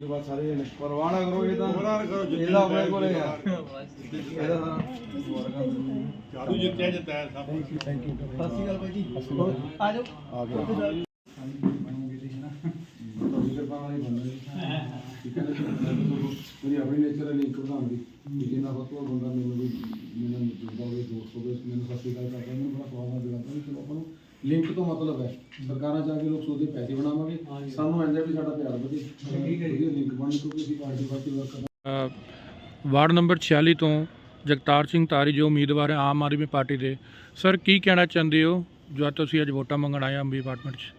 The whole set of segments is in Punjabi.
ਇਹ ਬਸ ਸਾਰੇ ਨੇ ਪਰਵਾਹ ਨਾ ਕਰੋ ਇਹ ਤਾਂ ਪਰਵਾਹ ਨਾ ਕਰੋ, ਇਹਦਾ ਆਪਣੇ ਕੋਲੇ ਜਿੱਤਿਆ। ਆ ਇਹਦਾ ਤਾਂ ਜਾਦੂ ਜਿੱਤਿਆ ਜਿੱਤਿਆ ਸਭ। ਥੈਂਕ ਯੂ ਥੈਂਕ ਯੂ ਸਤਿ ਸ਼੍ਰੀ ਅਕਾਲ ਭਾਈ ਜੀ। ਆ ਜਾਓ। ਆ ਗਿਆ। ਮੇਰੀ ਆਪਣੀ ਨੇਚਰ ਹੈ ਲਿੰਕ ਵਧਾਉਣ ਦੀ। ਵੀ ਜਿੰਨਾ ਵੱਧ ਤੋਂ ਵੱਧ ਬੰਦਾ ਮੈਨੂੰ ਵੀ ਮੈਨੂੰ ਜੁੜਦਾ ਹੋਵੇ ਦੋਸਤ ਹੋਵੇ ਮੈਨੂੰ ਸਤਿ ਸ਼੍ਰੀ ਅਕਾਲ ਕਰਦਾ ਮੈਨੂੰ ਬੜਾ ਸਵਾਦ ਲੱਗਦਾ। ਵੀ ਚਲੋ ਆਪਾਂ ਨੂੰ ਲਿੰਕ ਤੋਂ ਮਤਲਬ ਹੈ। ਸਰਕਾਰਾਂ ਜਾ ਕੇ ਲੋਕ ਸੋਚਦੇ ਪੈਸੇ ਬਣਾਵਾਂਗੇ। ਸਾਨੂੰ ਐਂਦਾ ਵੀ ਸਾਡਾ ਪਿਆਰ ਵਧੇ। ਠੀਕ ਹੈ ਜੀ। ਲਿੰਕ ਬਣ ਕਿਉਂਕਿ ਅਸੀਂ ਪਾਰਟੀ ਪਾਰਟੀ ਵਰਕ ਕਰਦੇ ਵਾਰਡ ਨੰਬਰ 46 ਤੋਂ ਜਗਤਾਰ ਸਿੰਘ ਤਾਰੀ ਜੋ ਉਮੀਦਵਾਰ ਹੈ ਆਮ ਆਦਮੀ ਪਾਰਟੀ ਦੇ। ਸਰ ਕੀ ਕਹਿਣਾ ਚਾਹੁੰਦੇ ਹੋ ਜੋ ਅੱਜ ਤੁਸੀਂ ਅੱਜ ਵੋਟਾਂ ਮੰਗਣ ਆਏ ਅੰਬੀ ਅਪਾਰਟਮੈਂਟ 'ਚ?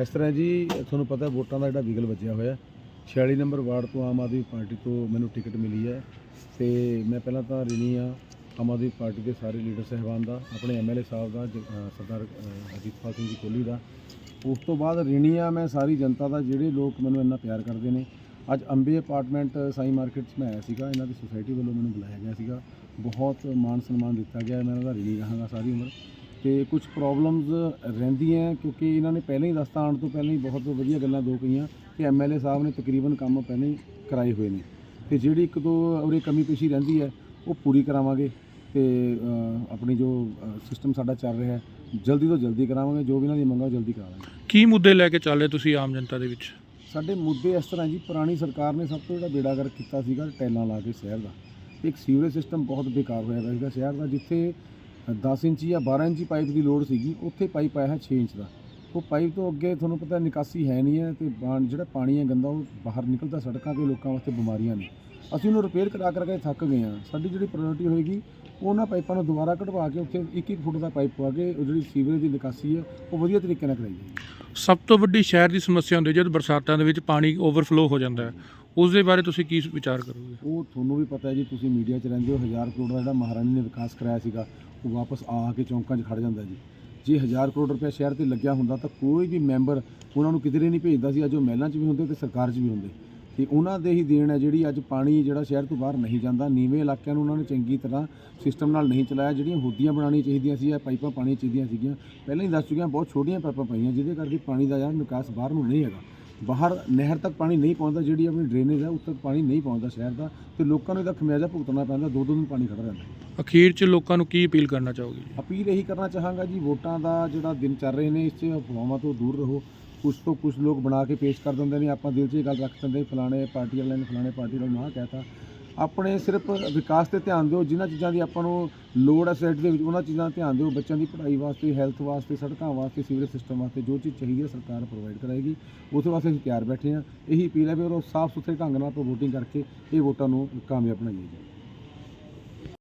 ਇਸ ਤਰ੍ਹਾਂ ਜੀ ਤੁਹਾਨੂੰ ਪਤਾ ਹੈ ਵੋਟਾਂ ਦਾ ਜਿਹੜਾ ਵਿਗਲ ਵੱਜਿਆ ਹੋਇਆ 46 ਨੰਬਰ ਵਾਰਡ ਤੋਂ ਆਮ ਆਦਮੀ ਪਾਰਟੀ ਤੋਂ ਮੈਨੂੰ ਟਿਕਟ ਮਿਲੀ ਹੈ। ਤੇ ਮੈਂ ਪਹਿਲਾਂ ਤਾਂ ਰਿਣੀ ਆ ਆਮ ਆਦਮੀ ਪਾਰਟੀ ਦੇ ਸਾਰੇ ਲੀਡਰ ਸਹਿਬਾਨ ਦਾ ਆਪਣੇ ਐਮਐਲਏ ਸਾਹਿਬ ਦਾ ਜ- ਅ, ਸਰਦਾਰ ਅ, ਅਜੀਤਪਾਲ ਸਿੰਘ ਜੀ ਕੋਹਲੀ ਦਾ। ਉਸ ਤੋਂ ਬਾਅਦ ਰਿਣੀ ਆ ਮੈਂ ਸਾਰੀ ਜਨਤਾ ਦਾ ਜਿਹੜੇ ਲੋਕ ਮੈਨੂੰ ਇੰਨਾ ਪਿਆਰ ਕਰਦੇ ਨੇ। ਅੱਜ ਅੰਬੇ ਅਪਾਰਟਮੈਂਟ ਸਾਈ ਮਾਰਕੀਟ 'ਚ ਮੈਂ ਆਇਆ ਸੀਗਾ। ਇਹਨਾਂ ਦੀ ਸੁਸਾਇਟੀ ਵੱਲੋਂ ਮੈਨੂੰ ਬੁਲਾਇਆ ਗਿਆ ਸੀਗਾ। ਬਹੁਤ ਮਾਣ ਸਨਮਾਨ ਦਿੱਤਾ ਗਿਆ। ਮੈਂ ਉਹਦਾ ਰਿਣੀ ਰਹਾਂਗਾ ਸਾਰੀ ਉਮਰ। ਤੇ ਕੁਝ ਪ੍ਰੋਬਲਮਸ ਰਹਿੰਦੀਆਂ ਕਿਉਂਕਿ ਇਹਨਾਂ ਨੇ ਪਹਿਲਾਂ ਹੀ ਰਸਤਾ ਆਉਣ ਤੋਂ ਪਹਿਲਾਂ ਹੀ ਬਹੁਤ ਵਧੀਆ ਗੱਲਾਂ ਦੋ ਕਹੀਆਂ ਕਿ ਐਮਐਲਏ ਸਾਹਿਬ ਨੇ ਤਕਰੀਬਨ ਕੰਮ ਪਹਿਲਾਂ ਹੀ ਕਰਾਏ ਹੋਏ ਨੇ। ਤੇ ਜਿਹੜੀ ਇੱਕ ਦੋ ਉਰੇ ਕਮੀ ਪੇਸ਼ੀ ਰਹਿੰਦੀ ਹੈ ਉਹ ਪੂਰੀ ਕਰਾਵਾਂਗੇ। ਤੇ ਆਪਣੀ ਜੋ ਸਿਸਟਮ ਸਾਡਾ ਚੱਲ ਰਿਹਾ ਹੈ ਜਲਦੀ ਤੋਂ ਜਲਦੀ ਕਰਾਵਾਂਗੇ ਜੋ ਵੀ ਇਹਨਾਂ ਦੀ ਮੰਗਾਂ ਜਲਦੀ ਕਰਾਵਾਂਗੇ। ਕੀ ਮੁੱਦੇ ਲੈ ਕੇ ਚੱਲ ਤੁਸੀਂ ਆਮ ਜਨਤਾ ਦੇ ਵਿੱਚ? ਸਾਡੇ ਮੁੱਦੇ ਇਸ ਤਰ੍ਹਾਂ ਜੀ ਪੁਰਾਣੀ ਸਰਕਾਰ ਨੇ ਸਭ ਤੋਂ ਜਿਹੜਾ ਬੇੜਾਗਰ ਕੀਤਾ ਸੀਗਾ ਟੈਲਾਂ ਲਾ ਕੇ ਸ਼ਹਿਰ ਦਾ। ਇੱਕ ਸੀਵਰੇਜ ਸਿਸਟਮ ਬਹੁਤ ਬੇਕਾਰ ਹੋਇਆ ਹੋਇਆ ਸੀਗਾ ਸ਼ਹਿਰ ਦਾ ਜਿੱਥੇ 10 ਇੰਚੀ ਜਾਂ 12 ਇੰਚੀ ਪਾਈਪ ਦੀ ਲੋੜ ਸੀਗੀ ਉੱਥੇ ਪਾਈਪ ਆਇਆ ਹੈ 6 ਇੰਚ ਦਾ। ਉਹ ਪਾਈਪ ਤੋਂ ਅੱਗੇ ਤੁਹਾਨੂੰ ਪਤਾ ਨਿਕਾਸੀ ਹੈ ਨਹੀਂ ਹੈ ਤੇ ਬਾਣ- ਜਿਹੜਾ ਪਾਣੀ ਹੈ ਗੰਦਾ ਉਹ ਬਾਹਰ ਨਿਕਲਦਾ ਸੜਕਾਂ ਤੇ ਲੋਕਾਂ ਵਾਸਤੇ ਬਿਮਾਰੀਆਂ ਨੇ। ਅਸੀਂ ਉਹਨੂੰ ਰਿਪੇਅਰ ਕਰਾ ਕਰਕੇ ਥੱਕ ਗਏ ਹਾਂ। ਸਾਡੀ ਜਿਹੜੀ ਪ੍ਰਾਇੋਰਟੀ ਹੋਏਗੀ ਉਹਨਾਂ ਪਾਈਪਾਂ ਨੂੰ ਦੁਬਾਰਾ ਕਢਵਾ ਕੇ ਉੱਥੇ 1-1 ਫੁੱਟ ਦਾ ਪਾਈਪ ਪਵਾ ਕੇ ਉਹ ਜਿਹੜੀ ਸੀਵਰੇਜ ਦੀ ਨਿਕਾਸੀ ਹੈ ਉਹ ਵਧੀਆ ਤਰੀਕੇ ਨਾਲ ਕਰਾਈ ਸਭ ਤੋਂ ਵੱਡੀ ਸ਼ਹਿਰ ਦੀ ਸਮੱਸਿਆ ਹੁੰਦੀ ਹੈ ਜਦ ਬਰਸਾਤਾਂ ਦੇ ਵਿੱਚ ਪਾਣੀ ਓਵਰਫਲੋ ਹੋ ਜਾਂਦਾ ਹੈ। ਉਸ ਦੇ ਬਾਰੇ ਤੁਸੀਂ ਕੀ ਵਿਚਾਰ ਕਰੋਗੇ? ਉਹ ਤੁਹਾਨੂੰ ਵੀ ਪਤਾ ਹੈ ਜੀ ਤੁਸੀਂ ਮੀਡੀਆ 'ਚ ਰਹਿੰਦੇ ਹੋ ਹਜ਼ਾਰ ਕਰੋੜ ਦਾ ਜਿਹੜਾ ਮਹਾਰਾਣੀ ਨੇ ਵਿਕਾਸ ਕਰਾਇਆ ਸੀਗਾ ਉਹ ਵਾਪਸ ਆ ਕੇ ਚੌਂਕਾਂ 'ਚ ਖੜ ਜਾਂਦਾ ਜੀ। ਜੇ ਹਜ਼ਾਰ ਕਰੋੜ ਰੁਪਏ ਸ਼ਹਿਰ ਤੇ ਲੱਗਿਆ ਹੁੰਦਾ ਤਾਂ ਕੋਈ ਵੀ ਮੈਂਬਰ ਉਹਨਾਂ ਨੂੰ ਕਿਧਰੇ ਨਹੀਂ ਭੇਜਦਾ ਸੀ। ਅੱਜ ਉਹ ਮਹਿਲਾਂ 'ਚ ਵੀ ਹੁੰਦੇ ਤੇ ਸਰਕਾਰ 'ਚ ਵੀ ਹੁੰਦੇ। ਤੇ ਉਹਨਾਂ ਦੇ ਹੀ ਦੇਣ ਹੈ ਜਿਹੜੀ ਅੱਜ ਪਾਣੀ ਜਿਹੜਾ ਸ਼ਹਿਰ ਤੋਂ ਬਾਹਰ ਨਹੀਂ ਜਾਂਦਾ। ਨੀਵੇਂ ਇਲਾਕਿਆਂ ਨੂੰ ਉਹਨਾਂ ਨੇ ਚੰਗੀ ਤਰ੍ਹਾਂ ਸਿਸਟਮ ਨਾਲ ਨਹੀਂ ਚਲਾਇਆ। ਜਿਹੜੀਆਂ ਹੋਦੀਆਂ ਬਣਾਉਣੀਆਂ ਚਾਹੀਦੀਆਂ ਸੀ, ਜਾਂ ਪਾਈਪਾਂ ਪਾਣੀਆਂ ਚਾਹੀਦੀਆਂ ਸੀਗੀਆਂ। ਪਹਿਲਾਂ ਹੀ ਦੱਸ ਚੁੱਕਿਆ, ਬਹੁਤ ਛੋਟੀਆਂ ਪਾਈਪਾਂ ਪਾਈਆਂ, ਜਿਹਦੇ ਕਰਕੇ ਪਾਣੀ ਦਾ ਯਾਰ ਨਿਕਾਸ ਬਾਹਰ ਨੂੰ ਨਹੀਂ ਹੈਗਾ। ਬਾਹਰ ਨਹਿਰ ਤੱਕ ਪਾਣੀ ਨਹੀਂ ਪਹੁੰਚਦਾ ਜਿਹੜੀ ਆਪਣੀ ਡਰੇਨੇਜ ਹੈ ਉਸ ਤੱਕ ਪਾਣੀ ਨਹੀਂ ਪਹੁੰਚਦਾ ਸ਼ਹਿਰ ਦਾ ਤੇ ਲੋਕਾਂ ਨੂੰ ਇਹਦਾ ਖਮਿਆਜ਼ਾ ਭੁਗਤਣਾ ਪੈਂਦਾ ਦੋ ਦੋ ਦਿਨ ਪਾਣੀ ਖੜਾ ਰਹਿੰਦਾ। ਅਖੀਰ 'ਚ ਲੋਕਾਂ ਨੂੰ ਕੀ ਅਪੀਲ ਕਰਨਾ ਚਾਹੋਗੇ ਅਪੀਲ ਇਹੀ ਕਰਨਾ ਚਾਹਾਂਗਾ ਜੀ ਵੋਟਾਂ ਦਾ ਜਿਹੜਾ ਦਿਨ ਚੱਲ ਰਹੇ ਨੇ ਇਸ 'ਚ ਅਫਵਾਹਾਂ ਤੋਂ ਦੂਰ ਰਹੋ। ਕੁਝ ਤੋਂ ਕੁਝ ਲੋਕ ਬਣਾ ਕੇ ਪੇਸ਼ ਕਰ ਦਿੰਦੇ ਨੇ ਆਪਾਂ ਦਿਲ 'ਚ ਇਹ ਗੱਲ ਰੱਖ ਦਿੰਦੇ ਫਲਾਣੇ ਪਾਰਟੀ ਵਾਲਿਆਂ ਨੇ ਫਲਾਣੇ ਪਾਰਟੀ ਵਾਲਿਆਂ ਨੂੰ ਆਹ ਕਹਿਤਾ। ਆਪਣੇ ਸਿਰਫ ਵਿਕਾਸ ਤੇ ਧਿਆਨ ਦਿਓ, ਜਿਨ੍ਹਾਂ ਚੀਜ਼ਾਂ ਦੀ ਆਪਾਂ ਨੂੰ ਲੋੜ ਹੈ ਸੈਟ ਦੇ ਵਿੱਚ, ਉਹਨਾਂ ਚੀਜ਼ਾਂ 'ਤੇ ਧਿਆਨ ਦਿਓ। ਬੱਚਿਆਂ ਦੀ ਪੜ੍ਹਾਈ ਵਾਸਤੇ ਹੈਲਥ ਵਾਸਤੇ, ਸੜਕਾਂ ਵਾਸਤੇ ਸੀਵਰੇਜ ਸਿਸਟਮ ਵਾਸਤੇ, ਜੋ ਚੀਜ਼ ਚਾਹੀਦੀ ਹੈ ਸਰਕਾਰ ਪ੍ਰੋਵਾਈਡ ਕਰਾਏਗੀ। ਉਸ ਵਾਸਤੇ ਅਸੀਂ ਤਿਆਰ ਬੈਠੇ ਹਾਂ ਇਹੀ ਅਪੀਲ ਹੈ ਵੀ ਉਹ ਸਾਫ਼ ਸੁਥਰੇ ਢੰਗ ਨਾਲ ਆਪਾਂ ਵੋਟਿੰਗ ਕਰਕੇ ਇਹ ਵੋਟਾਂ ਨੂੰ ਕਾਮਯਾਬ ਬਣਾਈਏ ਜੀ।